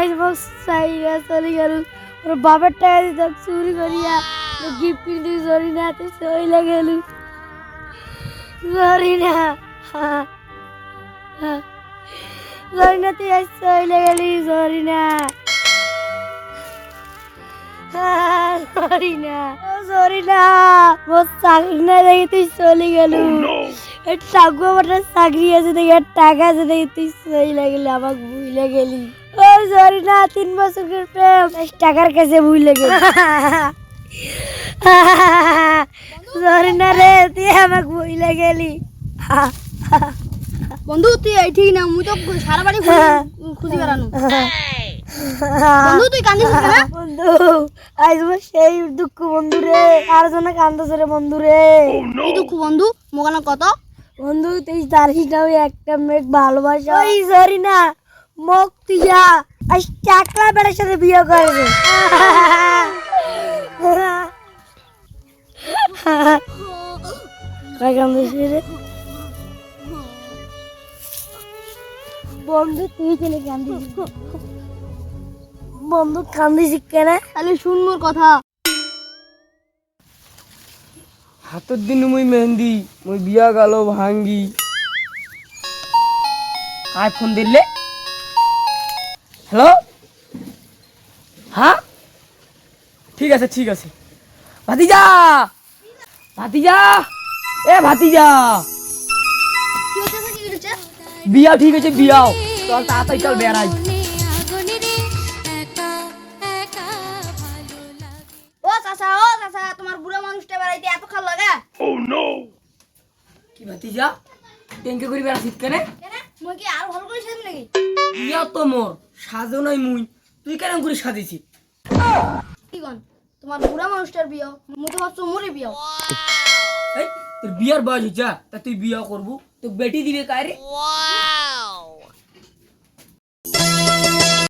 আজ বক্স চাইয়া চলে গেল ওর বাবার টাকা দিত চুরি করিয়া গিফট কিনতে সরি না তুই চলে গেল সরি না। সরি না তুই আজ চলে গেলি সরি না। সরি না। সরি না। ও চাকরি না দেখি তুই চলে গেল। টাকু আমার চাকরি আছে দেখি টাকা আছে দেখি তুই চলে গেলি আমাকে ভুলে গেলি। সরি না তিন বছরের প্রেম। টাকার কাছে ভুলে গেলি সরি না রে তুই আমাকে ভুলে গেলি। বন্ধু তুই এই ঠিক না মুই তো সারা বাড়ি খুঁজি- বেড়ানো বন্ধু তুই কান্দিস কেন বন্ধু আজ সেই দুঃখ বন্ধু রে আর কান্দছে রে বন্ধু রে। দুঃখ বন্ধু কত? বন্ধু তুই জানিস না ওই একটা মেয়ে ভালোবাসা। ওই সরি না মুখ তুইয়া আজ চাকলা বেড়ার সাথে বিয়ে করবে? বন্ধু তুই কেন কান্দিস? বন্ধু কান্দিস কেন? তাহলে শুন মোর কথা। হাতের দিন মুই মেহেন্দি মুই বিয়া গেল ভাঙ্গি। কায় ফোন দিলে? হ্যালো? হ্যাঁ? ঠিক আছে ঠিক আছে। ভাতিজা! ভাতিজা! এ ভাতিজা! বিয়া ঠিক আছে বিয়াও। চল তাড়াতাড়ি চল বেড়াই। ও চাচা ও চাচা তোমার বুড়া মানুষটা বেড়াইতে এত খাল লাগা? কি ভাতিজা? ট্যাঙ্কে করে বেড়াছিস কেনে? মুই কি আরও ভালো করে নাকি? বিয়া তো মোর। সাজো নয় মুই। তুই কেন করে সাজিছি? কি গন তোমার বুড়া মানুষটার বিয়া মুই তো ভাবছ মোরে বিয়ে এই তোর বিয়ার বয়স যা তা তুই বিয়া করবু? তো বেটি দিবে কারে?